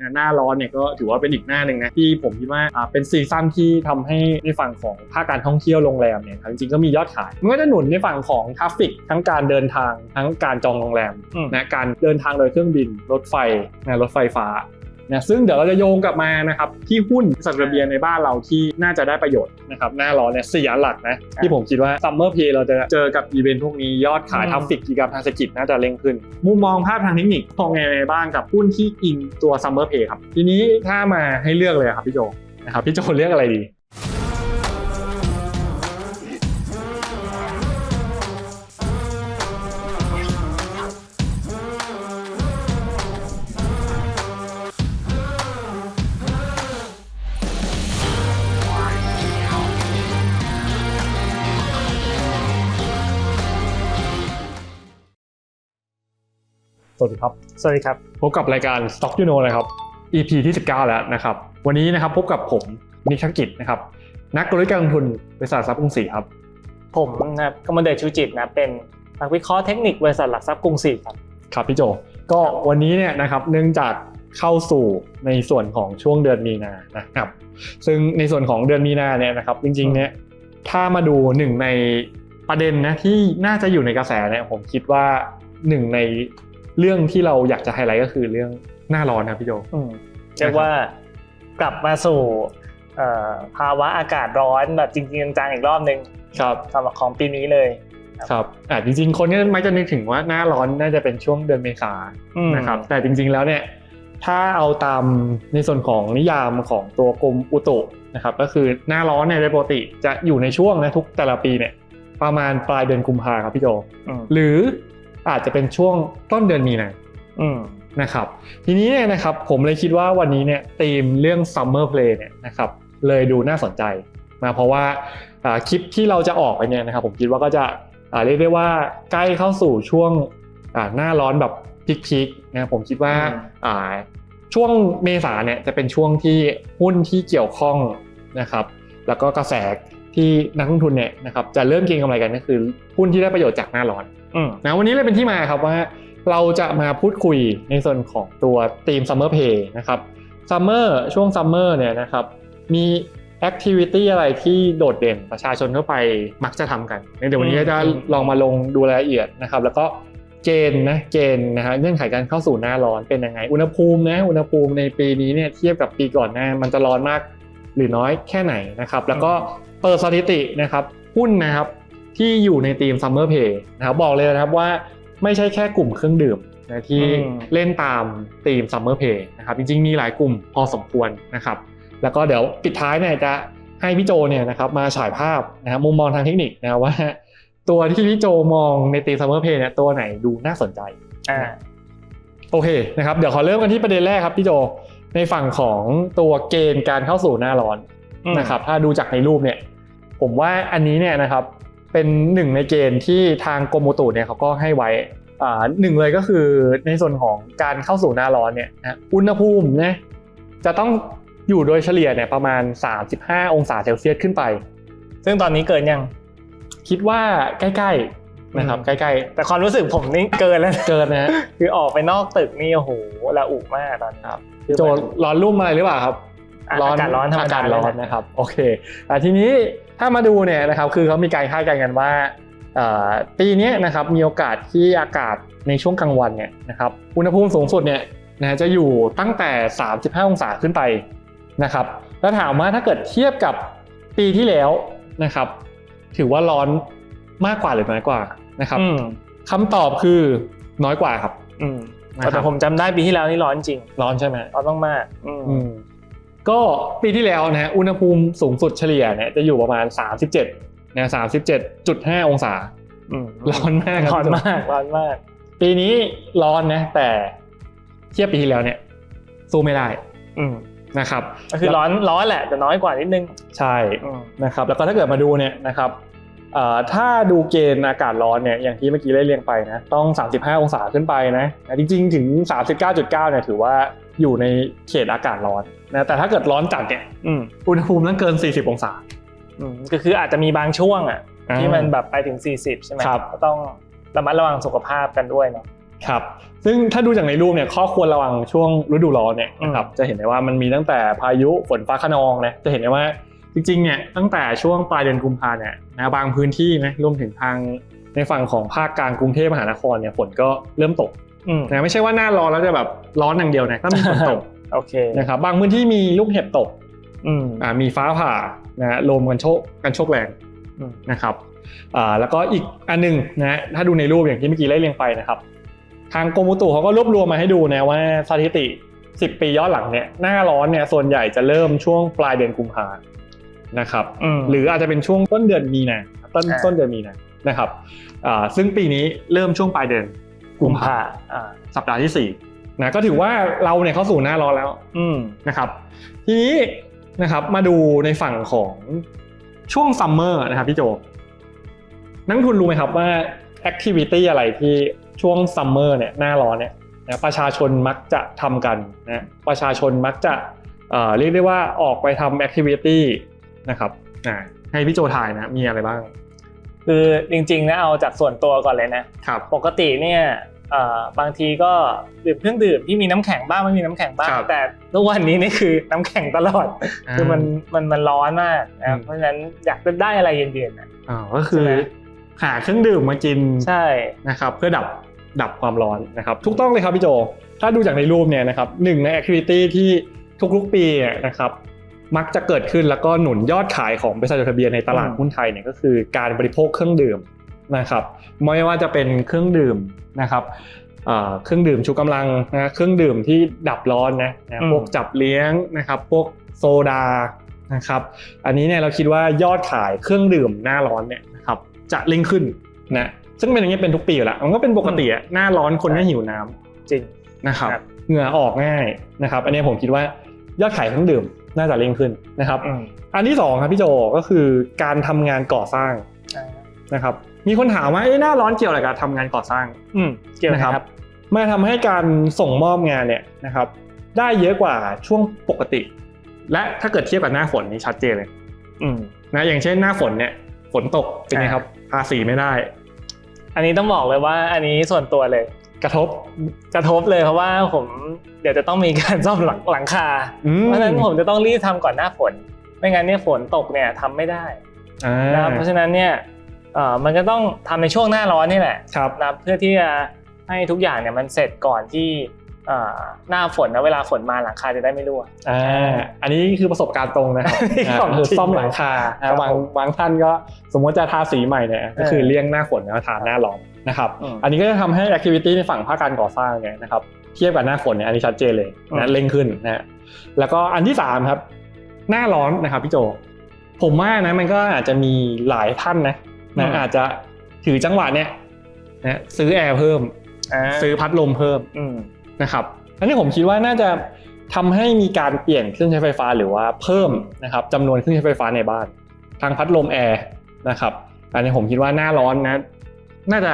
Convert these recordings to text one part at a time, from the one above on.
นะหน้าร้อนเนี่ยก็ถือว่าเป็นอีกหน้าหนึ่งนะที่ผมคิดว่าอ่าเป็นซีซั่นที่ทำให้ในฝั่งของภาคการท่องเที่ยวโรงแรมเนี่ยจริงๆก็มียอดขายมันก็จะหนุนในฝั่งของทราฟฟิกทั้งการเดินทางทั้งการจองโรงแรมอืมนะการเดินทางโดยเครื่องบินรถไฟนะรถไฟฟ้า นะซึ่งเดี๋ยวเราจะโยงกลับมานะครับที่หุ้นสัตว์ระเบียนในบ้านเราที่น่าจะได้ประโยชน์นะครับหน้าร้อนเนี่ยสี่อันหลักนะที่ผมคิดว่าซัมเมอร์เพย์เราจะเจอกับอีเวนต์พวกนี้ยอดขายอืมทราฟฟิกกิจกรรมทางเศรษฐกิจน่าจะเร่งขึ้น มุมมองภาพทางเทคนิคมองไงบ้างกับหุ้นที่อิงตัวซัมเมอร์เพย์ครับทีนี้ถ้ามาให้เลือกเลยครับพี่โจนะครับพี่โจเลือกอะไรดี สวัสดีครับ สวัสดีครับ พบกับรายการ Stock You Know นะครับ EP ที่ 19 แล้วนะครับ วันนี้นะครับพบกับผมนิชกิจนะครับ นักกลยุทธ์การลงทุนบริษัททรัพย์กรุงศรีครับ ผมนะครับกมลเดชชูจิตนะ เป็นนักวิเคราะห์เทคนิคบริษัทหลักทรัพย์กรุงศรีครับ ครับพี่โจ ก็วันนี้เนี่ยนะครับเนื่องจากเข้าสู่ในส่วนของช่วงเดือนมีนานะครับ ซึ่งในส่วนของเดือนมีนาเนี่ยนะครับ จริงๆเนี่ยถ้ามาดูหนึ่งในประเด็นนะที่น่าจะอยู่ในกระแสเนี่ยผมคิดว่าหนึ่งใน เรื่องที่เราอยากจะไฮไลท์ก็คือเรื่องหน้าร้อนนะพี่โจอืมเรียกว่ากลับมาสู่เอ่อภาวะอากาศร้อนแบบจริงๆจังๆอีกรอบหนึ่งครับสำหรับของปีนี้เลยครับอ่าจริงๆ คนก็มักจะนึกถึงว่าหน้าร้อนน่าจะเป็นช่วงเดือนเมษาอืมนะครับ แต่จริงๆแล้วเนี่ยถ้าเอาตามในส่วนของนิยามของตัวกรมอุตุนะครับ ก็คือหน้าร้อนเนี่ยโดยปกติจะอยู่ในช่วงนะทุกแต่ละปีเนี่ยประมาณปลายเดือนกุมภาครับพี่โจอืมหรือ อาจจะเป็นช่วงต้นเดือนมีนาอืมนะครับ ทีนี้เนี่ยนะครับผมเลยคิดว่าวันนี้เนี่ยธีมเรื่อง Summer Play เนี่ยนะครับเลยดูน่าสนใจนะเพราะว่าอ่าคลิปที่เราจะออกไปเนี่ยนะครับผมคิดว่าก็จะอ่าเรียกได้ว่าใกล้เข้าสู่ช่วงอ่าหน้าร้อนแบบพีคๆนะครับผมคิดว่าอืมอ่าช่วงเมษาเนี่ยจะเป็นช่วงที่หุ้นที่เกี่ยวข้องนะครับ แล้วก็กระแสที่นักลงทุนเนี่ยนะครับจะเริ่มเก็งกำไรกันก็คือหุ้นที่ได้ประโยชน์จากหน้าร้อนอืม นะวันนี้เลยเป็นที่มาครับว่า เราจะมาพูดคุยในส่วนของตัวทีม Summer Pay นะครับ Summer ช่วง Summer เนี่ยนะครับมีแอคทิวิตี้อะไรที่โดดเด่นประชาชนทั่วไปมักจะทำกันเดี๋ยววันนี้ก็จะลองมาลงดูรายละเอียดนะครับ แล้วก็เกณฑ์นะเกณฑ์นะฮะเงื่อนไขการเข้าสู่หน้าร้อนเป็นยังไง อุณหภูมินะอุณหภูมิในปีนี้เนี่ยเทียบกับปีก่อนหน้า มันจะร้อนมากหรือน้อยแค่ไหนนะครับ แล้วก็เปิดสถิตินะครับหุ้นนะครับ ที่อยู่ในทีม Summer Pay นะครับบอกเลยนะครับว่าไม่ใช่แค่กลุ่มเครื่องดื่มนะที่อืมเล่นตามทีม Summer Pay นะครับจริงๆมีหลายกลุ่มพอสมควรนะครับ แล้วก็เดี๋ยวปิดท้ายเนี่ยจะให้พี่โจเนี่ยนะครับมาฉายภาพนะครับมุมมองทางเทคนิคนะครับว่า ตัวที่พี่โจมองในทีม Summer Pay เนี่ยตัวไหนดูน่าสนใจอ่าโอเคนะครับเดี๋ยวขอเริ่มกันที่ประเด็นแรกครับพี่โจในฝั่งของตัวเกณฑ์การเข้าสู่หน้าร้อนอืมนะครับถ้าดูจากในรูปเนี่ยผมว่าอันนี้เนี่ยนะครับ เป็นหนึ่งในเกณฑ์ที่ทางกรมอุตุเนี่ยเขาก็ให้ไว้อ่าหนึ่งเลยก็คือในส่วนของการเข้าสู่หน้าร้อนเนี่ยนะอุณหภูมินะจะต้องอยู่โดยเฉลี่ยเนี่ยประมาณ 35 องศาเซลเซียสขึ้นไป ซึ่งตอนนี้เกินยัง คิดว่าใกล้ๆนะครับอืมใกล้แต่ความรู้สึกผมนี่เกินแล้วนะๆเกินนะฮะคือออกไปนอกตึกนี่โอ้โหละอุมากตอนนี้ครับคือโจมันร้อนรุ่มอะไรหรือเปล่าครับอะอากาศร้อนธรรมดาอากาศร้อนเลยนะนะครับ โอเคอะทีนี้ ถ้ามาดูเนี่ยนะครับคือเขามีการคาดการณ์กันว่าเอ่อปีนี้นะครับมีโอกาสที่อากาศในช่วงกลางวันเนี่ยนะครับอุณหภูมิสูงสุดเนี่ยนะจะอยู่ตั้งแต่ 35 องศาขึ้นไปนะครับแล้วถามว่าถ้าเกิดเทียบกับปีที่แล้วนะครับ ถือว่าร้อนมากกว่าหรือน้อยกว่านะครับอืมคำตอบคือน้อยกว่าครับอืมนะครับแต่ผมจำได้ปีที่แล้วนี่ร้อนจริง ร้อนใช่ไหมร้อนมากๆอืมอืม ก็ปีที่แล้วนะฮะอุณหภูมิสูงสุดเฉลี่ยเนี่ยจะอยู่ประมาณ 37นะ37.5 องศาอืมร้อนมากครับร้อนมากร้อนมาก ปีนี้ร้อนนะแต่เทียบปีที่แล้วเนี่ยสู้ไม่ได้อืมนะครับก็คือร้อนร้อนแหละแต่น้อยกว่านิดนึงใช่อืมนะครับ แล้วก็ถ้าเกิดมาดูเนี่ยนะครับเอ่อถ้าดูเกณฑ์อากาศร้อนเนี่ยอย่างที่เมื่อกี้ได้เรียงไปนะต้อง 35 องศาขึ้นไปนะนะจริงๆ ถึง 39.9เนี่ยถือว่าอยู่ในเขตอากาศร้อน นะแต่ถ้าเกิดร้อนจัดเนี่ยอืมอุณหภูมิต้องเกิน 40 องศาอืมก็คืออาจจะมีบางช่วงอะอ่าที่มันแบบไปถึง 40 ใช่ไหมครับก็ต้องระมัดระวังสุขภาพกันด้วยเนาะครับ ซึ่งถ้าดูจากในรูปเนี่ยข้อควรระวังช่วงฤดูร้อนเนี่ยนะครับจะเห็นได้ว่ามันมีตั้งแต่พายุฝนฟ้าคะนองนะจะเห็นได้ว่าจริงๆเนี่ยตั้งแต่ช่วงปลายเดือนกุมภาเนี่ยนะบางพื้นที่นะรวมถึงทางในฝั่งของภาคกลางกรุงเทพมหานครเนี่ยฝนก็เริ่มตกอืมนะไม่ใช่ว่าหน้าร้อนแล้วจะแบบร้อนอย่างเดียวนะก็มีฝนตก โอเคนะครับบางพื้นที่มีลูกเห็บตกอืมอ่ามีฟ้าผ่านะฮะลมกันโชกกันโชกแรงอืมนะครับอ่าแล้วก็อีกอันหนึงนะฮะถ้าดูในรูปอย่างที่เมื่อกี้ไล่เรียงไปนะครับ ทางกรมอุตุเขาก็รวบรวมมาให้ดูนะว่าสถิติ 10 ปีย้อนหลังเนี่ยหน้าร้อนเนี่ยส่วนใหญ่จะเริ่มช่วงปลายเดือนกุมภานะครับอืมหรืออาจจะเป็นช่วงต้นเดือนมีนาต้นอ่าต้นเดือนมีนานะครับอ่าซึ่งปีนี้เริ่มช่วงปลายเดือนกุกุมมภาภาอ่าสัปดาห์ที่สี่ นะก็ถือว่าเราเนี่ยเข้าสู่หน้าร้อนแล้ว อืมนะครับ ทีนี้นะครับมาดูในฝั่งของช่วงซัมเมอร์นะครับพี่โจ นักลงทุนรู้ไหมครับว่าแอคทิวิตี้อะไรที่ช่วงซัมเมอร์เนี่ยหน้าร้อนเนี่ยนะประชาชนมักจะทำกันนะประชาชนมักจะเอ่อเรียกได้ว่าออกไปทำแอคทิวิตี้นะครับอ่าให้พี่โจทายนะมีอะไรบ้าง คือจริงๆนะเอาจากส่วนตัวก่อนเลยนะครับปกติเนี่ยเอ่อ บางทีก็ดื่มเครื่องดื่มที่มีน้ำแข็งบ้างไม่มีน้ำแข็งบ้างครับแต่ทุกวันนี้นี่คือน้ำแข็งตลอด คือมันมันมันร้อนมากอืนะมเพราะฉะนั้นอยากจะได้อะไรเย็นๆนะอ่าก็คือใช่ไหมหาเครื่องดื่มมากินใช่นะครับ เพื่อดับดับความร้อนนะครับถูกต้องเลยครับพี่โจ ถ้าดูจากในรูปเนี่ยนะครับหนึ่งในแอคทิวิตี้ที่ทุกๆปีเนี่ยนะครับมักจะเกิดขึ้นแล้วก็หนุนยอดขายของบริษัทจดทะเบียนในตลาดหุ้นไทยเนี่ยก็คือการบริโภคเครื่องดื่ม นะครับไม่ว่าจะเป็นเครื่องดื่มนะครับเอ่อเครื่องดื่มชูกำลังนะเครื่องดื่มที่ดับร้อนนะนะพวกจับเลี้ยงนะครับพวกโซดานะครับอันนี้เนี่ยเราคิดว่ายอดขายเครื่องดื่มหน้าร้อนเนี่ยนะครับจะเร่งขึ้นนะซึ่งเป็นอย่างนี้เป็นทุกปีอยู่แล้วมันก็เป็นปกติอะหน้าร้อนคนก็หิวน้ำจริงนะครับครับเหงื่อออกง่ายนะครับ อันนี้ผมคิดว่ายอดขายเครื่องดื่มน่าจะเร่งขึ้นนะครับอืมอันที่สองครับพี่โจก็คือการทำงานก่อสร้างอ่านะครับ มีคนถามว่าเอ๊ะหน้าร้อนเกี่ยวอะไรกับทำงานก่อสร้างอืมเกี่ยวนะนะคครัรับบมาทำให้การส่งมอบงานเนี่ยนะครับ ได้เยอะกว่าช่วงปกติ และถ้าเกิดเทียบกับหน้าฝนนี่ชัดเจนเลยอืมนะอย่างเช่นหน้าฝนเนี่ยฝนตกเป็นไงครับภาษีไม่ได้ อันนี้ต้องบอกเลยว่าอันนี้ส่วนตัวเลยกระทบกระทบเลยเพราะว่าผมเดี๋ยวจะต้องมีการซ่อมหลังหลังคาอืมเพราะฉะนั้นผมจะต้องรีบทำก่อนหน้าฝน ไม่งั้นเนี่ยฝนตกเนี่ยทำไม่ได้อ่านะครับเพราะฉะนั้นเนี่ย เอ่อมันก็ต้องทำในช่วงหน้าร้อนนี่แหละครับนะครับเพื่อที่จะให้ทุกอย่างเนี่ยมันเสร็จก่อนที่เอ่อหน้าฝนนะเวลาฝนมาหลังคาจะได้ไม่รั่วอ่าอันนี้คือประสบการณ์ตรงนะครับอันนี้อ่าของคือจริงซ่อมหลังคาครันะบบางผมบางท่านก็สมมติจะทาสีใหม่เนี่ยก็คือเออเลี่ยงหน้าฝนแล้วทาหน้าร้อนนะครับอืมอันนี้ก็จะทำให้แอคทิวิตี้ในฝั่งภาคการก่อสร้างเนี่ยนะครับเทียบกับหน้าฝนเนี่ยอันนี้ชัดเจนเลยอืนะมเร่งขึ้นนะฮะแล้วก็อันที่สามครับหน้าร้อนนะครับพี่โจ ผมว่านะมันก็อาจจะมีหลายท่านนะ นะอาจจะถือจังหวะเนี่ยนะซื้อแอร์เพิ่มอ่าซื้อพัดลมเพิ่มอืมนะครับอันนี้ผมคิดว่าน่าจะทำให้มีการเปลี่ยนเครื่องใช้ไฟฟ้าหรือว่าเพิ่มนะครับจำนวนเครื่องใช้ไฟฟ้าในบ้านทางพัดลมแอร์นะครับอันนี้ผมคิดว่าหน้าร้อนนะ น่าจะ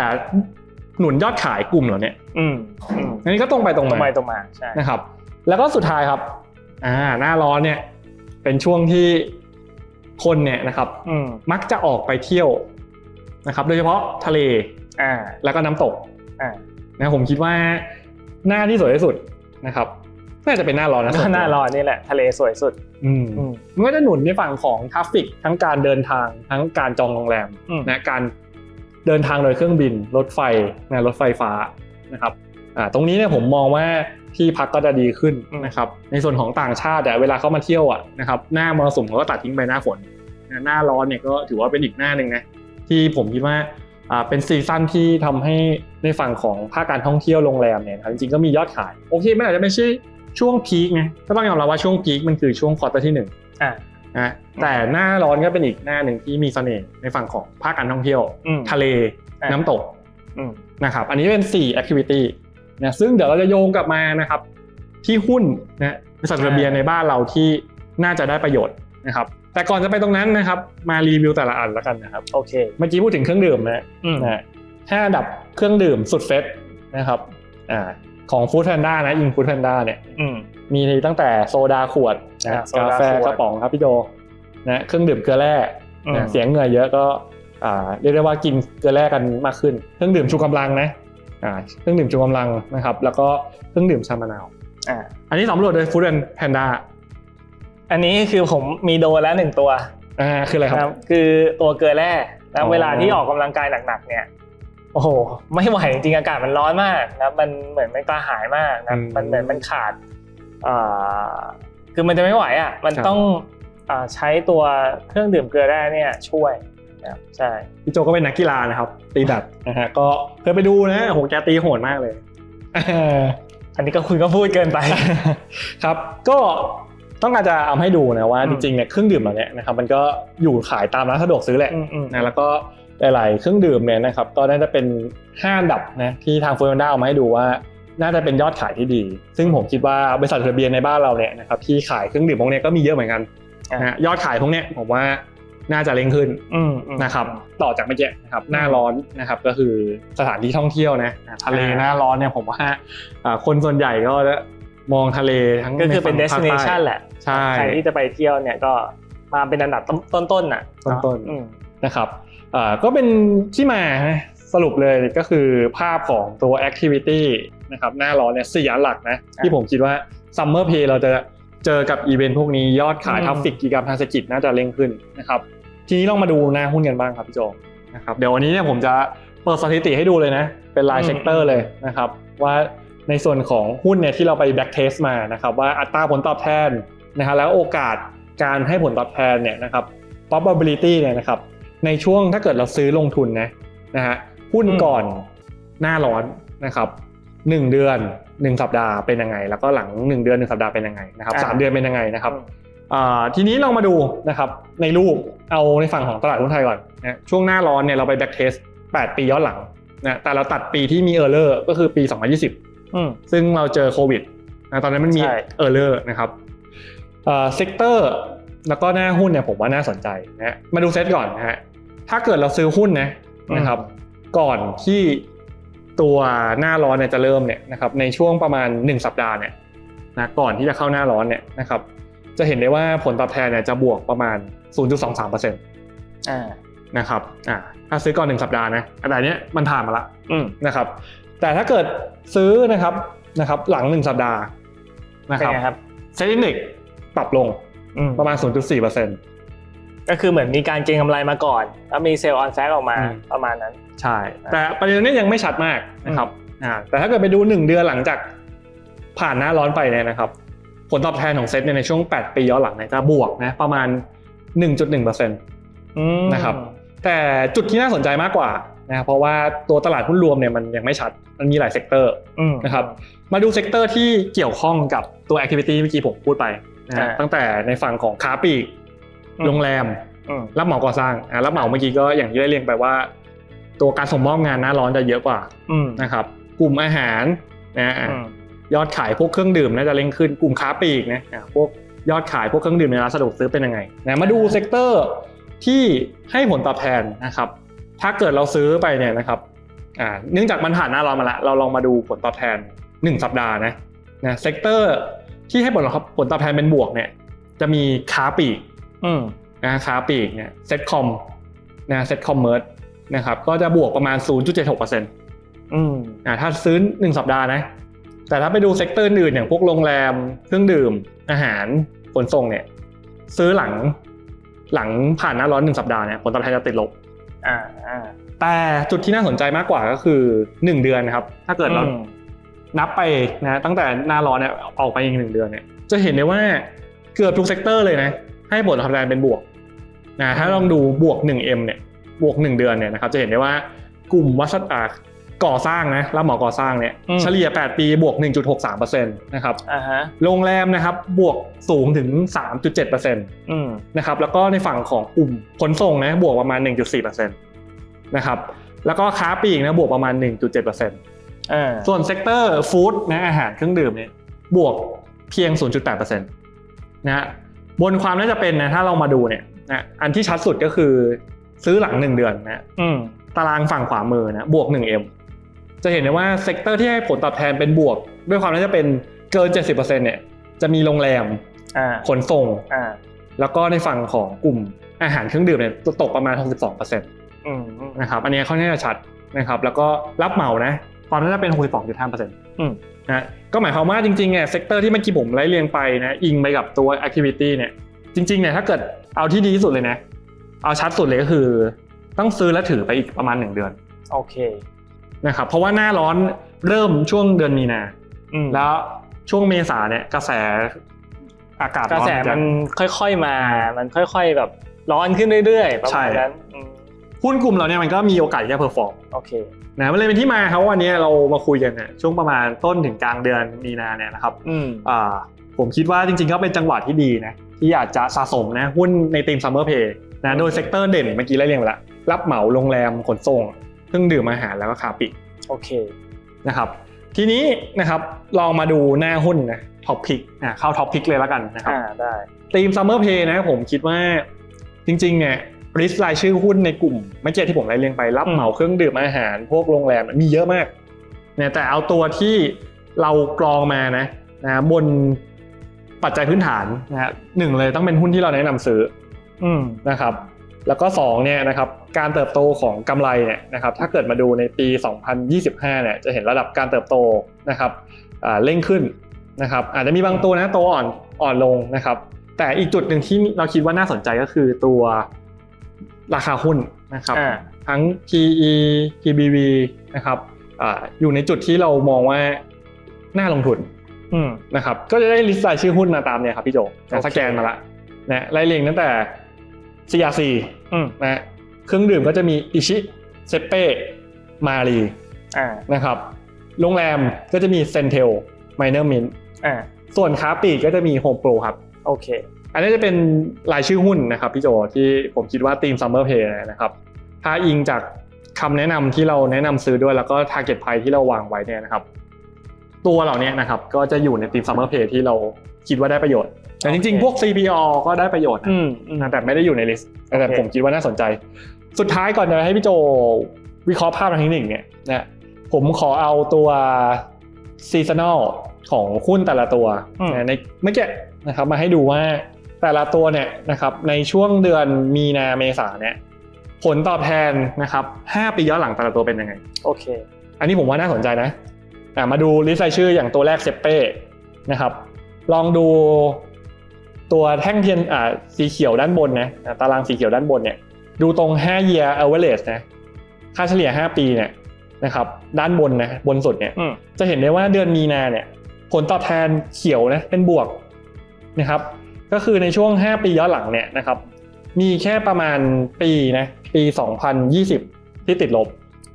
หนุนยอดขายกลุ่มเหล่าเนี้ยอืมอืมอันนี้ก็ตรงไปตรงตรงไปมาตรงมาใช่นะครับ แล้วก็สุดท้ายครับ อ่า หน้าร้อนเนี่ย เป็นช่วงที่คนเนี่ยนะครับอืมมักจะออกไปเที่ยว นะครับโดยเฉพาะทะเลอ่าแล้วก็น้ำตกอ่านะผมคิดว่าหน้าที่สวยที่สุดนะครับน่าจะเป็นหน้าร้อนนะส่วตัวหน้าร้อนนี่แหละทะเลสวยสุดอืมอืมมันก็จะหนุนในฝั่งของทราฟฟิกทั้งการเดินทางทั้งการจองโรงแรมอืมนะการเดินทางโดยเครื่องบิน รถไฟนะรถไฟฟ้านะครับอ่าตรงนี้เนี่ยผมมองว่าที่พักก็จะดีขึ้นนะครับ ในส่วนของต่างชาติอะเวลาเขามาเที่ยวอะนะครับหน้ามรสุมเขาก็ตัดทิ้งไปหน้าฝนนะหน้าร้อนเนี่ยก็ถือว่าเป็นอีกหน้าหนึ่งนะ ที่ผมคิดว่าอ่าเป็นซีซั่นที่ทำให้ในฝั่งของภาคการท่องเที่ยวโรงแรมเนี่ยนะครับจริงๆก็มียอดขาย โอเคไม่อาจจะไม่ใช่ช่วงพีคนะก็ต้องยอมรับว่าช่วงพีคมันคือช่วงควอเตอร์ที่หนึ่งอ่านะแต่หน้าร้อนก็เป็นอีกหน้าหนึ่งที่มีเสน่ห์ในฝั่งของภาคการท่องเที่ยวอืมทะเลอะน้ำตกอืมนะครับอันนี้เป็น 4 activity นะซึ่งเดี๋ยวเราจะโยงกลับมานะครับที่หุ้นนะบริษัทระเบียนในบ้านเราที่น่าจะได้ประโยชน์นะครับ แต่ก่อนจะไปตรงนั้นนะครับ มารีวิวแต่ละอันแล้วกันนะครับโอเคเมื่อกี้พูดถึงเครื่องดื่มนะอืมนะห้าอันดับเครื่องดื่มสุดเฟสนะครับอ่าของฟู้ดแพนด้านะอิงฟู้ดแพนด้าเนี่ยอืมมีตั้งแต่โซดาขวดนะอ่าโซดากาแฟขวดกระป๋องครับพี่โจนะเครื่องดื่มเกลือแร่อืมนะเสียงเหงื่อเยอะก็อ่าเรียกได้ว่ากินเกลือแร่กันมากขึ้น เครื่องดื่มชูกำลังนะอ่าเครื่องดื่มชูกำลังนะครับ แล้วก็เครื่องดื่มชามะนาวอ่าอันนี้สำรวจโดย Food and Panda อันนี้คือผมมีโดนแล้วหนึ่งตัวอ่าคืออะไรคนะครัรับบคือตัวเกลือแร่แล้อ๋วอเวลาที่ออกกำลังกายหนักๆเนี่ยโอ้โหไม่ไหวจริงๆอากาศมันร้อนมากนะมันเหมือนมันกระหายมากนะมันเหมือนมันขาดอ่าคือมันจะไม่ไหวอะมันต้องอ่าใช้ตัวเครื่องดื่มเกลือแร่เนี่ยช่วยนะครับใช่พี่โจก็เป็นนักกีฬานะครับ ตีแบดนะฮะก็เคยไปดูนะโอ้โหแกตีโหดมากเลยอันนี้ก็คุณก็พูดเกินไปครับ ก็ ต้องการจะเอาให้ดูนะว่าอืจมริงๆเนี่ยเครื่องดื่มเหล่านี้นะครับมันก็อยู่ขายตามร้านสะดวกซื้อแหละอืมอืมนะแล้วก็หลายๆเครื่องดื่มเนี่ยนะครับก็น่าจะเป็น5อันดับนะที่ทางเฟอร์ด้าเอามาให้ดูว่าน่าจะเป็นยอดขายที่ดี ซึ่งผมคิดว่าบริษัทจดทะเบียนในบ้านเราเนี่ยนะครับที่ขายเครื่องดื่มพวกเนี้ยก็มีเยอะเหมือนกันนะฮะยอดขายพวกเนี้ยผมว่าน่าจะเร่งขึ้นอืมอืมนะครับต่อจากเมื่อกี้นะครับหน้าร้อนนะครับก็คือสถานที่ท่องเที่ยวนะทะเลหน้าร้อนเนี่ยผมว่าอ่าคนส่วนใหญ่ก็จะ มองทะเลทั้งก็คือเป็นใฝั่งภาคใต้ destination แหละใช่ใครที่จะไปเที่ยวเนี่ยก็มาเป็นอันดับต้นๆน่ะต้นอืมๆนะครับอ่าก็เป็นที่มานะสรุปเลยก็คือภาพของตัว activity นะครับหน้าร้อนเนี่ยสี่อันหลักนะที่ผมคิดว่า summer pay เราจะเจอกับอีเวนต์พวกนี้ยอดขายอืมทราฟฟิกกิจกรรมทางเศรษฐกิจน่าจะเร่งขึ้นนะครับทีนี้ลองมาดูหน้าหุ้นกันบ้างครับพี่โจนะครับเดี๋ยววันนี้เนี่ยผมจะเปิดสถิติให้ดูเลยนะ เป็นรายเซกเตอร์เลยนะครับว่า ในส่วนของหุ้นเนี่ยที่เราไปแบ็กเทสมานะครับว่าอัตราผลตอบแทนนะครับแล้วโอกาสการให้ผลตอบแทนเนี่ยนะครับ probability เนี่ยนะครับในช่วงถ้าเกิดเราซื้อลงทุนนะนะฮะหุ้นก่อนหน้าร้อนนะครับหนึ่งเดือนหนึ่งสัปดาห์เป็นยังไง แล้วก็หลังหนึ่งเดือนหนึ่งสัปดาห์เป็นยังไงนะครับสามเดือนเป็นยังไงนะครับทีนี้เรามาดูนะครับในรูปเอาในฝั่งของตลาดหุ้นไทยก่อนนะช่วงหน้าร้อนเนี่ยเราไปแบ็กเทส8ปีย้อนหลังนะแต่เราตัดปีที่มีเออร์เลอร์ก็คือปี 2020 ซึ่งเราเจอโควิดนะตอนนั้นมันมีใช่เออร์เลอร์นะครับเอ่อเซกเตอร์แล้วก็หน้าหุ้นเนี่ยผมว่าน่าสนใจนะฮะมาดูเซตก่อนนะฮะถ้าเกิดเราซื้อหุ้นนะนะครับ ก่อนที่ตัวหน้าร้อนเนี่ยจะเริ่มเนี่ยนะครับในช่วงประมาณ 1 สัปดาห์เนี่ยนะก่อนที่จะเข้าหน้าร้อนเนี่ยนะครับ จะเห็นได้ว่าผลตอบแทนเนี่ยจะบวกประมาณ 0.23%อ่านะครับอ่าถ้าซื้อก่อน 1 สัปดาห์นะแต่อันเนี้ยมันผ่านมาละอืมนะครับ แต่ถ้าเกิดซื้อนะครับนะครับ หลัง1สัปดาห์นะเป็นครับไงครับเซ็นดิกปรับลงอืมประมาณ 0.4%ก็คือเหมือนมีการเก็งกำไรมาก่อน แล้วมีเซลล์ออนแฟกออกมาอืมประมาณนั้น ใช่ แต่ประเด็นนี้ยังไม่ชัดมากนะครับอ่าแต่ถ้าเกิดไปดู 1 เดือนหลังจากผ่านหน้าร้อนไปเนี่ยนะครับ ผลตอบแทนของเซ็ตเนี่ยในช่วง 8 ปีย้อนหลังเนี่ยจะบวกนะประมาณ 1.1%อืมนะครับแต่จุดที่น่าสนใจมากกว่า นะครับเพราะว่าตัวตลาดหุ้นรวมเนี่ยมันยังไม่ชัดมันมีหลายเซกเตอร์อืมนะครับมาดูเซกเตอร์ที่เกี่ยวข้องกับตัว activity เมื่อกี้ผมพูดไปนะฮะอ่าตั้งแต่ในฝั่งของค้าปลีกอืมโรงแรมอืมรับเหมาก่อสร้างอะรับเหมาเมื่อกี้ก็อย่างที่ได้เรียงไปว่า ตัวการส่งมอบงานหน้าร้อนจะเยอะกว่าอืมนะครับกลุ่มอาหารนะอะอืมยอดขายพวกเครื่องดื่มน่าจะเร่งขึ้นกลุ่มค้าปลีกนะอะพวกยอดขายพวกเครื่องดื่มในร้านสะดวกซื้อเป็นยังไงนะมาดูเซกเตอร์ที่ให้ผลตอบแทนนะครับ ถ้าเกิดเราซื้อไปเนี่ยนะครับอ่าเนื่องจากมันผ่านหน้าร้อนมาแล้วเราลองมาดูผลตอบแทน 1 สัปดาห์นะนะเซกเตอร์ที่ให้ผลตอบผลตอบแทนเป็นบวกเนี่ย จะมีค้าปลีกอืมนะค้าปลีกเนี่ยเซ็ตคอมนะเซ็ตคอมเมอร์สนะครับก็จะบวกประมาณ 0.76%นอืมะถ้าซื้อ 1 สัปดาห์นะ แต่ถ้าไปดูเซกเตอร์อื่นอย่างพวกโรงแรมเครื่องดื่มอาหารขนส่งเนี่ย ซื้อหลังหลังผ่านหน้าร้อน1สัปดาห์เนี่ยผลตอบแทนจะติดลบ อ่าอ่าแต่จุดที่น่าสนใจมากกว่าก็คือ 1 เดือนนะครับ ถ้าเกิดเราอืม นับไปนะตั้งแต่หน้าร้อนเนี่ยออกไปอีกหนึ่งเดือนเนี่ยจะเห็นได้ว่าเกือบทุกเซกเตอร์เลยนะ ให้ผลตอบแทนเป็นบวกนะถ้าลองดูบวก 1M เนี่ยบวก 1 เดือนเนี่ยนะครับจะเห็นได้ว่ากลุ่มวัสดุอ่า ก่อสร้างนะรับเหมาก่อสร้างเนี่ยเฉลี่ย 8 ปีบวก 1.63%นะครับอ่าฮะโรงแรมนะครับบวกสูงถึง 3.7%อืมนะครับแล้วก็ในฝั่งของกลุ่มขนส่งนะบวกประมาณ 1.4%นะครับแล้วก็ค้าปลีกนะบวกประมาณ 1.7%อ่าส่วนเซกเตอร์ฟู้ดนะอาหารเครื่องดื่มเนี่ยบวกเพียง 0.8%นะฮะบนความน่าจะเป็นนะถ้าเรามาดูเนี่ยนะอันที่ชัดสุดก็คือซื้อหลัง 1 เดือนนะ อืมตารางฝั่งขวามือนะบวก 1M จะเห็นได้ว่าเซกเตอร์ที่ให้ผลตอบแทนเป็นบวก ด้วยความน่าจะเป็นเกิน 70%เนี่ยจะมีโรงแรมอ่าขนส่งอ่าแล้วก็ในฝั่งของกลุ่มอาหารเครื่องดื่มเนี่ยตกประมาณ 62%อืมอืมนะครับอันนี้ค่อนข้างจะชัดนะครับแล้วก็รับเหมานะความน่าจะเป็น 62.5%อืมนะก็หมายความว่าจริงๆเนี่ยเซกเตอร์ที่เมื่อกี้ผมไล่เรียงไปนะอิงไปกับตัว activity เนี่ยจริงๆเนี่ยถ้าเกิดเอาที่ดีที่สุดเลยนะ เอาชัดสุดเลยก็คือ ต้องซื้อและถือไปอีกประมาณ 1 เดือนโอเค นะครับเพราะว่าหน้าร้อนเริ่มช่วงเดือนมีนาอืมแล้วช่วงเมษาเนี่ยกระแสอากาศกระร้อนแสจะมันค่อยๆมา มันค่อย ๆ แบบร้อนขึ้นเรื่อยๆประใช่มาณนั้นอืมหุ้นกลุ่มเราเนี่ยมันก็มีโอกาสที่จะเพอร์ฟอร์มโอเคนะมันเลยเป็นที่มาครับว่าวันนี้เรามาคุยกันเนี่ยช่วงประมาณต้นถึงกลางเดือนมีนาเนี่ยนะครับอืมอ่าผมคิดว่าจริงๆก็เป็นจังหวะที่ดีนะที่อยากจะสะสมนะหุ้นในทีมซัมเมอร์เพย์นะโดยเซกเตอร์เด่นเมื่อกี้ไล่เรียงไปแล้วรับเหมาโรงแรมขนส่ง เครื่องดื่มอาหารแล้วก็ค้าปลีกโอเคนะครับทีนี้นะครับลองมาดูหน้าหุ้นนะท็อปพิกอะเข้าท็อปพิกเลยแล้วกันนะครับอ่าได้ทีมซัมเมอร์เพย์นะผมคิดว่าจริงๆเนี่ยริสรายชื่อหุ้นในกลุ่มเมื่อกี้ที่ผมไล่เรียงไปรับเหมาเครื่องดื่มอาหาร พวกโรงแรมมีเยอะมากเนี่ยแต่เอาตัวที่เรากรองมานะนะบนปัจจัยพื้นฐานนะฮะหนึ่งเลยต้องเป็นหุ้นที่เราแนะนำซื้ออืมนะครับ แล้วก็สองเนี่ยนะครับการเติบโตของกำไรเนี่ยนะครับถ้าเกิดมาดูในปี 2025เนี่ยจะเห็นระดับการเติบโตนะครับอ่าเร่งขึ้นนะครับอาจจะมีบางตัวนะโตอ่อนอ่อนลงนะครับแต่อีกจุดหนึ่งที่เราคิดว่าน่าสนใจก็คือตัวราคาหุ้นนะครับอ่าทั้ง PE PBV นะครับอาอยู่ในจุดที่เรามองว่าน่าลงทุนอืมนะครับก็จะได้ลิสต์รายชื่อหุ้นมาตามเนี่ยครับพี่โจแต่สแกนมาละนะไล่เรียงตั้งแต่ CRC อืมนะเครื่องดื่มก็จะมีอิชิเซเป้มารีอ่านะครับ โรงแรมก็จะมีเซนเทลไมเนอร์มินอ่าส่วนค้าปลีกก็จะมีโฮมโปรครับ โอเค อันนี้จะเป็นรายชื่อหุ้นนะครับพี่โจที่ผมคิดว่าทีม Summer Pay นะครับ ถ้าอิงจากคำแนะนำที่เราแนะนำซื้อด้วยแล้วก็ Target Price ที่เราวางไว้เนี่ยนะครับ ตัวเหล่านี้นะครับก็จะอยู่ในทีม Summer Pay ที่เราคิดว่าได้ประโยชน์ แต่จริงโอเคๆพวก CPO ก็ได้ประโยชน์นะอืมอืมนะแต่ไม่ได้อยู่ในลิสต์แต่โอเคผมคิดว่าน่าสนใจ สุดท้ายก่อนจะให้พี่โจวิเคราะห์ภาพทางเทคนิคเนี่ยนะผมขอเอาตัวซีซันอลของหุ้นแต่ละตัวนะในเมื่อกี้นะครับมาให้ดูว่าแต่ละตัวเนี่ยนะครับในช่วงเดือนมีนาเมษาเนี่ยผลตอบแทนนะครับ5ปีย้อนหลังแต่ละตัวเป็นยังไงโอเค อันนี้ผมว่าน่าสนใจนะอะมาดูลิสต์รายชื่ออย่างตัวแรกเซเป้นะครับลองดู ตัวแท่งเทียนอ่าสีเขียวด้านบนนะอะตารางสีเขียวด้านบนเนี่ยดูตรง 5 year average นะค่าเฉลี่ย 5 ปีเนี่ยนะครับด้านบนนะบนสุดเนี่ยอืมจะเห็นได้ว่าเดือนมีนาเนี่ยผลตอบแทนเขียวนะเป็นบวกนะครับก็คือในช่วง 5 ปีย้อนหลังเนี่ยนะครับมีแค่ประมาณปีนะปี 2020 ที่ติดลบ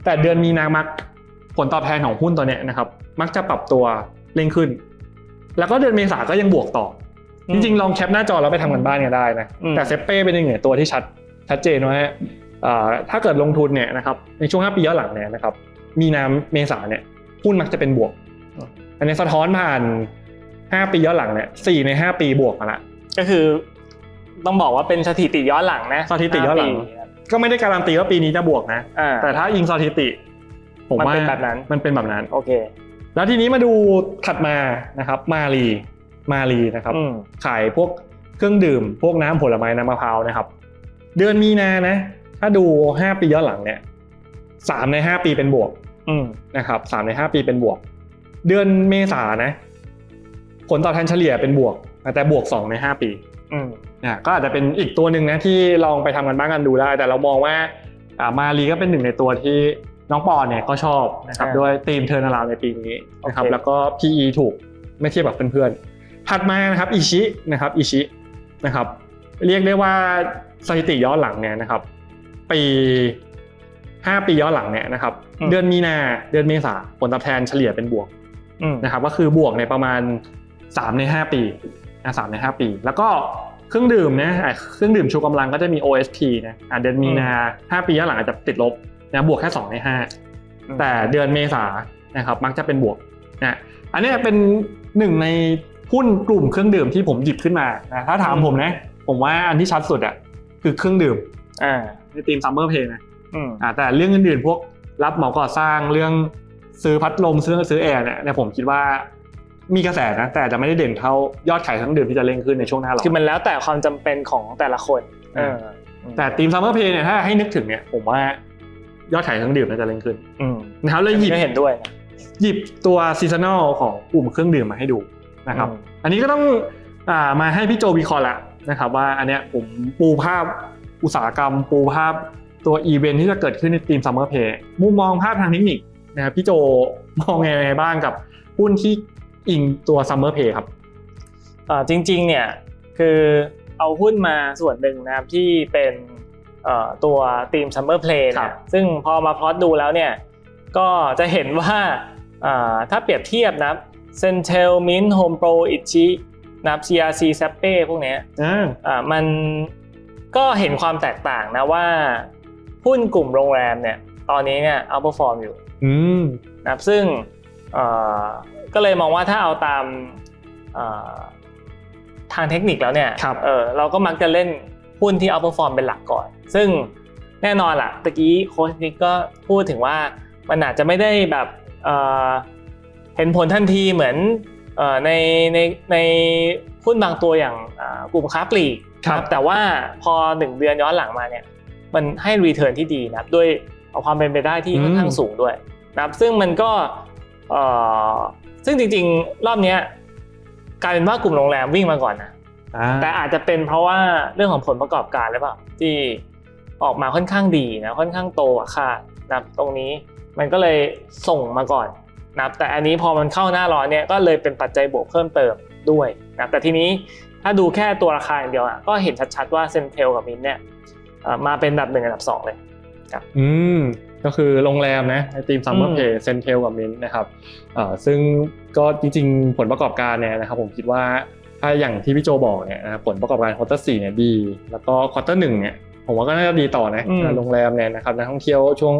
แต่เดือนมีนามักผลตอบแทนของหุ้นตัวเนี้ยนะครับมักจะปรับตัวเร่งขึ้น แล้วก็เดือนเมษาก็ยังบวกต่ออม จริงๆ ลองแคปหน้าจอแล้วไปทำกันบ้านกันได้นะอืมแต่เซเป้เป็นหนึ่งในตัวที่ชัดชัดเจนว่าอ่าถ้าเกิดลงทุนเนี่ยนะครับในช่วง 5 ปีย้อนหลังเนี่ยนะครับมีนาเมษาเนี่ยหุ้นมักจะเป็นบวก อันนี้สะท้อนผ่าน 5 ปีย้อนหลังเนี่ยสี่ใน 5 ปีบวกมาละก็คือต้องบอกว่าเป็นสถิติย้อนหลังนะสถิติย้อนหลังาปีครับก็ไม่ได้การันตีว่าปีนี้จะบวกนะอ่าแต่ถ้าอิงสถิติผมมันว่าเป็นแบบนั้นมันเป็นแบบนั้นโอเค แล้วทีนี้มาดูถัดมานะครับมารี มารีนะครับอืมขายพวกเครื่องดื่ม พวกน้ำผลไม้น้ำมะพร้าวนะครับ เดือนมีนานะ ถ้าดู 5 ปีย้อนหลังเนี่ยสามใน 5 ปีเป็นบวกอืมนะครับสามใน 5 ปีเป็นบวก เดือนเมษานะ ผลตอบแทนเฉลี่ยเป็นบวก แต่บวก 2 ใน 5 ปีอืมนะก็อาจจะเป็นอีกตัวหนึ่งนะที่ลองไปทำกันบ้างกันดูได้ แต่เรามองว่าอ่ามารีก็เป็นหนึ่งในตัวที่น้องปอนเนี่ยก็ชอบนะครับอ่าด้วยทีมเทอร์นาราในปีนี้นะครับโอเคแล้วก็ PE ถูกไม่เทียบกับเพื่อนๆ ถัดมานะครับอิชินะครับอิชินะครับเรียกได้ว่าสถิติย้อนหลังเนี่ยนะครับปี5ปีย้อนหลังเนี่ยนะครับ เดือนมีนาเดือนเมษาผลตอบแทนเฉลี่ยเป็นบวกอืมนะครับก็คือบวกในประมาณ3ใน5ปีนะ3ใน5ปี แล้วก็เครื่องดื่มนะอะเครื่องดื่มชูกำลังก็จะมี OSP นะอะเดือนมีนา5ปีย้อนหลังอาจจะติดลบนะบวกแค่2ใน5แต่เดือนเมษานะครับมักจะเป็นบวกนะอันเนี้ยเป็นหนึ่งใน หุ้นกลุ่มเครื่องดื่มที่ผมหยิบขึ้นมานะถ้าถามผมนะ ผมว่าอันที่ชัดสุดอะคือเครื่องดื่มอ่าในทีมซัมเมอร์เพย์นะอืมอ่าแต่เรื่องอื่นๆพวกรับเหมาก่อสร้างเรื่องซื้อพัดลมซื้อซื้อแอร์เนี่ยเนี่ยผมคิดว่ามีกระแสนะแต่จะไม่ได้เด่นเท่ายอดขายทั้งเดือนที่จะเร่งขึ้นในช่วงหน้าร้อนคือมันแล้วแต่ความจำเป็นของแต่ละคนเออแต่ทีมซัมเมอร์เพย์เนี่ยถ้าให้นึกถึงเนี่ยผมว่ายอดขายทั้งดื่มน่าจะเร่งขึ้นอืมนะครับเลยหยิบก็เห็นด้วยนะหยิบตัวซีซันอลของกลุ่มเครื่องดื่มมาให้ดู นะครับอืมอันนี้ก็ต้องอามาให้พี่โจวิเคราะห์ละนะครับว่าอันเนี้ยผมปูภาพอุตสาหกรรม ปูภาพตัวอีเวนท์ที่จะเกิดขึ้นในทีมซัมเมอร์เพย์มุมมองภาพทางเทคนิคนะครับพี่โจมองยังไงบ้างกับหุ้นที่อิงตัวซัมเมอร์เพย์ครับอ่าจริงๆเนี่ยคือเอาหุ้นมาส่วนหนึ่งนะครับที่เป็นเอ่อตัวทีม Summer Play ครัเนี่ยบซึ่งพอมาพลอตดูแล้วเนี่ยก็จะเห็นว่าอ่าถ้าเปรียบเทียบนะ ครับ Centel Mint Home Pro Ichi นะครับ CRC s a p e พวกเนี้ยอ่าอ่ามันก็เห็นความแตกต่างนะว่าหุ้นกลุ่มโรงแรมเนี่ยตอนนี้เนี่ย outperform อยู่อืมนะครับซึ่งเอ่อก็เลยมองว่าถ้าเอาตามเอ่อทางเทคนิคแล้วเนี่ยครับเออเราก็มักจะเล่นหุ้นที่ outperform เป็นหลักก่อน ซึ่งแน่นอนล่ะตะกี้โค้ชนิกก็พูดถึงว่ามันอาจจะไม่ได้แบบ เอ่อเห็นผลทันทีเหมือนเอ่อในในในหุ้นบางตัวอย่างอ่ากลุ่มค้าปลีกครับแต่ว่าพอหนึ่งเดือนย้อนหลังมาเนี่ยมันให้รีเทิร์นที่ดีนะครับด้วยเอาความเป็นไปได้ที่ค่อนข้างสูงด้วยนะครับซึ่งมันก็เอ่อซึ่งจริงๆ รอบเนี้ยกลายเป็นว่ากลุ่มโรงแรมวิ่งมาก่อนนะอ่าแต่อาจจะเป็นเพราะว่าเรื่องของผลประกอบการหรือเปล่าที่ออกมาค่อนข้างดีนะค่อนข้างโตกว่าคาดนะครับตรงนี้มันก็เลยส่งมาก่อน นะครับแต่อันนี้พอมันเข้าหน้าร้อนเนี่ยก็เลยเป็นปัจจัยบวกเพิ่มเติมด้วยนะครับแต่ทีนี้ถ้าดูแค่ตัวราคาอย่างเดียวอะก็เห็นชัดๆว่าเซนเทลกับมินเนี่ยเอ่อมาเป็นอันดับหนึ่งอันดับสองเลยอืมก็คือโรงแรมนะในทีมซัมเมออืร์มเพย์เซนเทลกับมินนะครับอ่าซึ่งก็จริงๆ ผลประกอบการเนี่ยนะครับผมคิดว่าถ้าอย่างที่พี่โจบอกเนี่ยนะครับผลประกอบการควอเตอร์สี่เนี่ยดี แล้วก็ควอเตอร์หนึ่งเนี่ยผมว่าก็น่าจะดีต่อนะอืมโรงแรมเนี่ยนะครับนักท่องเที่ยวช่วง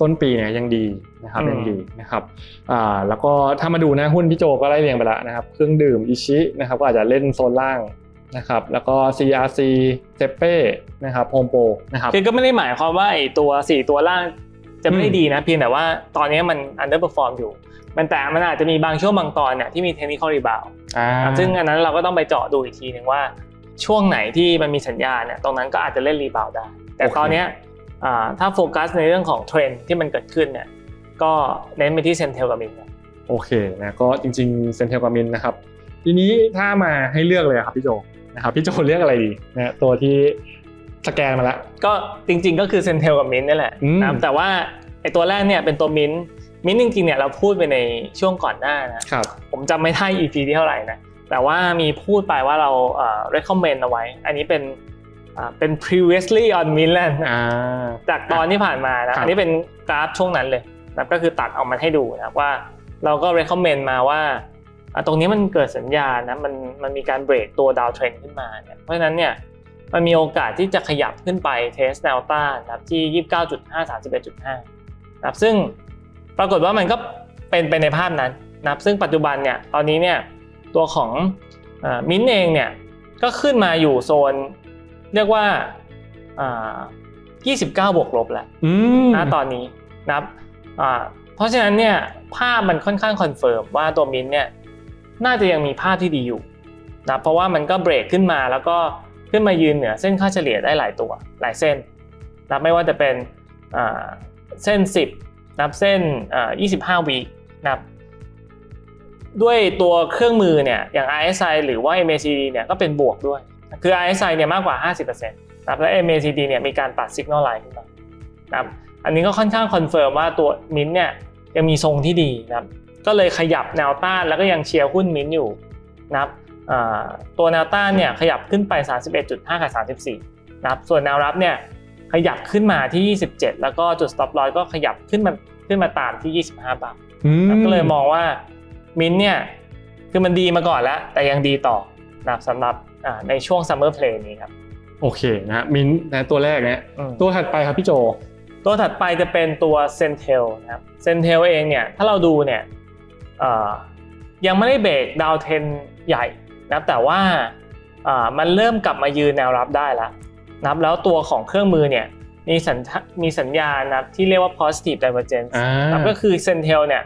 ต้นปีเนี่ยยังดีนะครับอืมยังดีนะครับอ่าแล้วก็ถ้ามาดูนะหุ้นพี่โจก็ไล่เรียงไปแล้วนะครับ เครื่องดื่มอิชินะครับก็อาจจะเล่นโซนล่างนะครับแล้วก็ CRC เซเป้นะครับโฮมโปรนะครับคือก็ไม่ได้หมายความว่าไอ้ตัวสี่ตัวล่างจะไม่ได้อืมดีนะเพียงแต่ว่าตอนนี้มัน underperform อยู่ มันแต่มันอาจจะมีบางช่วงบางตอนเนี่ยที่มี technical rebound อ่าซึ่งอันนั้นเราก็ต้องไปเจาะดูอีกทีหนึ่งว่าช่วงไหนที่มันมีสัญญาณเนี่ยตรงนั้นก็อาจจะเล่นรีบาวได้ แต่โอเคตอนเนี้ยอ่า ถ้าโฟกัสในเรื่องของเทรนด์ที่มันเกิดขึ้นเนี่ยก็เน้นไปที่เซนเทลกับมินเนี่ยโอเคนะก็จริงๆเซนเทลกามินนะครับทีนี้ถ้ามาให้เลือกเลยอะครับพี่โจนะครับพี่โจเลือกอะไรดีนะตัวที่สแกนมาแล้วก็จริง ๆ ก็คือเซนเทลกับมินนี่แหละอืมนะครับแต่ว่าไอตัวแรกเนี่ยเป็นตัวมินมินจริงๆเนี่ยเราพูดไปในช่วงก่อนหน้านะครับผมจำไม่ได้ EP ที่เท่าไหร่นะแต่ว่ามีพูดไปว่าเราเอ่อ recommend เอาไว้ อันนี้เป็นอ่า เป็น previously on Midland อ่าจากตอนที่ผ่านมาครันะบอันนี้เป็นกราฟช่วงนั้นเลยนะก็คือตัดออกมาให้ดูนะว่าเราก็ recommend มาว่าอะตรงนี้มันเกิดสัญญาณนะมันมันมีการเบรกตัวดาวเทรนขึ้นมาเนี่ยเพราะฉะนั้นเนี่ยมันมีโอกาสที่จะขยับขึ้นไปเทสแนวต้านนะครับที่ 29.5 31.5นะครับซึ่งปรากฏว่ามันก็เป็นไปในภาพนั้นนะครับซึ่งปัจจุบันเนี่ยตอนนี้เนี่ยตัวของมินเองเนี่ยก็ขึ้นมาอยู่โซน เรียกว่าอ่า29 บวกลบแล้วอืมณตอนนี้นะครับอ่าเพราะฉะนั้นเนี่ยภาพมันค่อนข้างคอนเฟิร์มว่าตัวมินเนี่ยน่าจะยังมีภาพที่ดีอยู่นะเพราะว่ามันก็เบรกขึ้นมาแล้วก็ขึ้นมายืนเหนือเส้นค่าเฉลี่ยได้หลายตัวหลายเส้นนะไม่ว่าจะเป็นอ่าเส้น 10 นับเส้นอ่า25 วีนะครับด้วยตัวเครื่องมือเนี่ยอย่าง RSI หรือว่า MACD เนี่ยก็เป็นบวกด้วย คือ RSI เนี่ยมากกว่า 50%นะครับและ MACD เนี่ยมีการตัด Signal Line ขึ้นมานะครับอันนี้ก็ค่อนข้างคอนเฟิร์มว่าตัวมิ้นท์เนี่ยยังมีทรงที่ดีนะครับก็เลยขยับแนวต้านแล้วก็ยังเชียร์หุ้นมิ้นท์อยู่นะครับอ่าตัวแนวต้านเนี่ยขยับขึ้นไป 31.5 กับ 34นะครับส่วนแนวรับเนี่ยขยับขึ้นมาที่ 27 แล้วก็จุด stop loss ก็ขยับขึ้นมาขึ้นมาตามที่ 25 บาทอืมก็เลยมองว่ามินท์เนี่ยคือมันดีมาก่อนแล้ว แต่ยังดีต่อนะครับสำหรับอ่า ในช่วง Summer Play นี้ครับโอเคนะมินนะตัวแรกเนี่ยอืมตัวถัดไปครับพี่โจ ตัวถัดไปจะเป็นตัว Centel นะครับ Centel เองเนี่ยถ้าเราดูเนี่ยเอ่อยังไม่ได้เบรกดาวเทนใหญ่นะครับแต่ว่าอ่ามันเริ่มกลับมายืนแนวรับได้แล้วนะครับแล้วตัวของเครื่องมือเนี่ยมีสัญญามีสัญญาณนะครับที่เรียกว่า positive divergence อ่าครับก็คือเซนเทลเนี่ย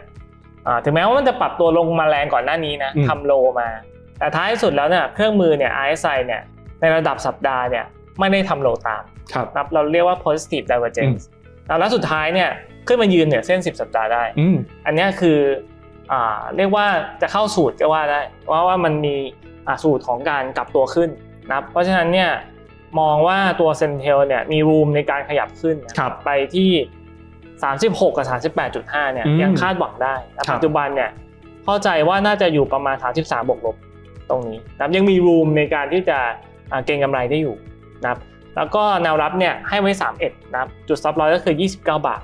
อ่าถึงแม้ว่ามันจะปรับตัวลงมาแรงก่อนหน้านี้นะอืมทำโลมา แต่ท้ายสุดแล้วเนี่ยเครื่องมือเนี่ย RSI เนี่ยในระดับสัปดาห์เนี่ยไม่ได้ทำโลตามครับนะครับเราเรียกว่า positive divergence แล้วแล้วสุดท้ายเนี่ยขึ้นมายืนเหนือเส้น 10 สัปดาห์ได้อืมอันเนี้ยคืออ่าเรียกว่าจะเข้าสูตรก็ว่าได้ว่าว่ามันมีอ่าสูตรของการกลับตัวขึ้นนะครับเพราะฉะนั้นเนี่ยมองว่าตัวเซนเทลเนี่ยมีรูมในการขยับขึ้นนะครับไปที่ 36 กับ 38.5เนี่ยอืมยังคาดหวังได้นะครับปัจจุบันเนี่ยเข้าใจว่าน่าจะอยู่ประมาณ 33บวกลบ ตรงนี้นะครับยังมีรูมในการที่จะอ่าเก็งกำไรได้อยู่นะครับแล้วก็แนวรับเนี่ยให้ไว้ 31นะครับจุด stop loss ก็คือ 29 บาท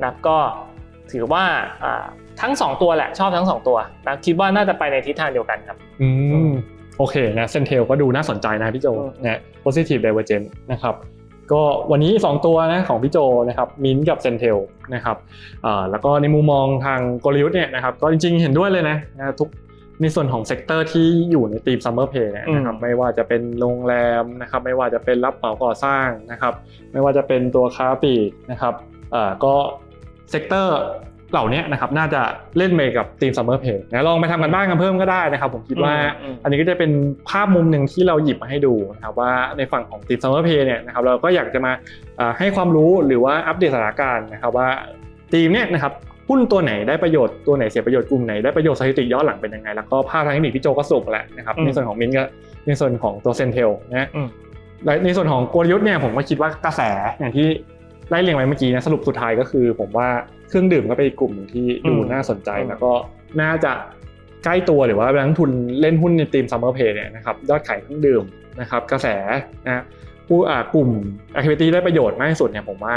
นะครับก็ถือว่าอ่าทั้ง 2 ตัวแหละชอบทั้ง 2 ตัวนะคิดว่าน่าจะไปในทิศทางเดียวกันครับอืมโอเคนะเซนเทลก็ดูน่าสนใจนะพี่โจอืมนะ positive divergence นะครับก็วันนี้ 2 ตัวนะของพี่โจนะครับมินกับเซนเทลนะครับอ่าแล้วก็ในมุมมองทางกลยุทธ์เนี่ยนะครับก็จริงๆเห็นด้วยเลยนะนะทุก ในส่วนของเซกเตอร์ที่อยู่ในทีม Summer Pay เนี่ยนะครับอืมไม่ว่าจะเป็นโรงแรมนะครับไม่ว่าจะเป็นรับเหมาก่อสร้างนะครับไม่ว่าจะเป็นตัวค้าปลีกนะครับอ่าก็เซกเตอร์เหล่านี้นะครับน่าจะเล่นเมกับทีม Summer Pay นะลองไปทำกันบ้านกันเพิ่มก็ได้นะครับ ผมคิดว่าอืมอันนี้ก็จะเป็นภาพมุมหนึ่งที่เราหยิบมาให้ดูนะครับว่าในฝั่งของทีม Summer Pay เนี่ยนะครับเราก็อยากจะมาเอ่อให้ความรู้หรือว่าอัปเดตสถานการณ์นะครับว่าทีมเนี่ยนะครับ หุ้นตัวไหนได้ประโยชน์ตัวไหนเสียประโยชน์กลุ่มไหนได้ประโยชน์สถิติย้อนหลังเป็นยังไง แล้วก็ภาพทางเทคนิคพี่โจก็สรุปแล้วนะครับอืมในส่วนของมินก็ในส่วนของตัวเซนเทลนะอืมและในส่วนของกลยุทธ์เนี่ยผมก็คิดว่ากระแสอย่างที่ไล่เรียงไว้เมื่อกี้นะสรุปสุดท้ายก็คือ ผมว่าเครื่องดื่มก็เป็นอีกกลุ่มหนึ่งที่ดูอืมน่าสนใจอืมแล้วก็น่าจะใกล้ตัวหรือว่านักลงทุนเล่นหุ้นในทีมซัมเมอร์เพย์เนี่ยนะครับยอดขายเครื่องดื่มนะครับ กระแสนะผู้อ่ากลุ่ม activity ได้ประโยชน์มากที่สุดเนี่ยผมว่า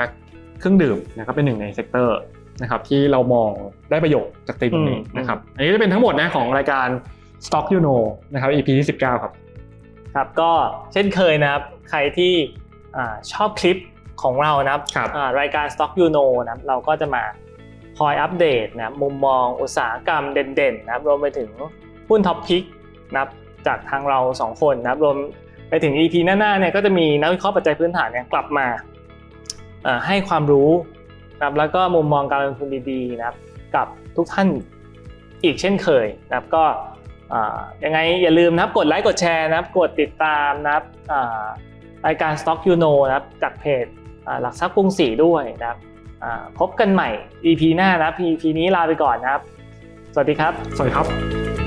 เครื่องดื่มนะครับเป็นหนึ่งในเซกเตอร์ นะครับที่เรามองได้ประโยชน์จากทีมตรงนี้อืมนะครับอันนี้จะเป็นทั้งหมดนะของรายการ Stock You Know นะครับ EP ที่ 19 ครับครับก็เช่นเคยนะครับใครที่อาชอบคลิปของเรานะครับครับอ่ารายการ Stock You Know นะครับเราก็จะมาคอยอัปเดตนะครับมุมมองอุตสาหกรรมเด่นๆนะครับรวมไปถึงหุ้นท็อปพิกนะครับจากทางเราสองคนนะครับรวมไปถึง EP หน้าๆเนี่ยก็จะมีนักวิเคราะห์ปัจจัยพื้นฐานเนี่ยกลับมาอ่าให้ความรู้นะ ครับแล้วก็มุมมองการลงทุนดีๆนะครับกับทุกท่านอีกเช่นเคยนะครับก็ยังไงอย่าลืมนะครับกดไลค์กดแชร์นะครับกดติดตามนะครับรายการ Stock You Know นะครับจากเพจหลักทรัพย์กรุงศรีด้วยนะครับพบกันใหม่ EP หน้านะ EP นี้ลาไปก่อนนะครับ สวัสดีครับ สวัสดีครับ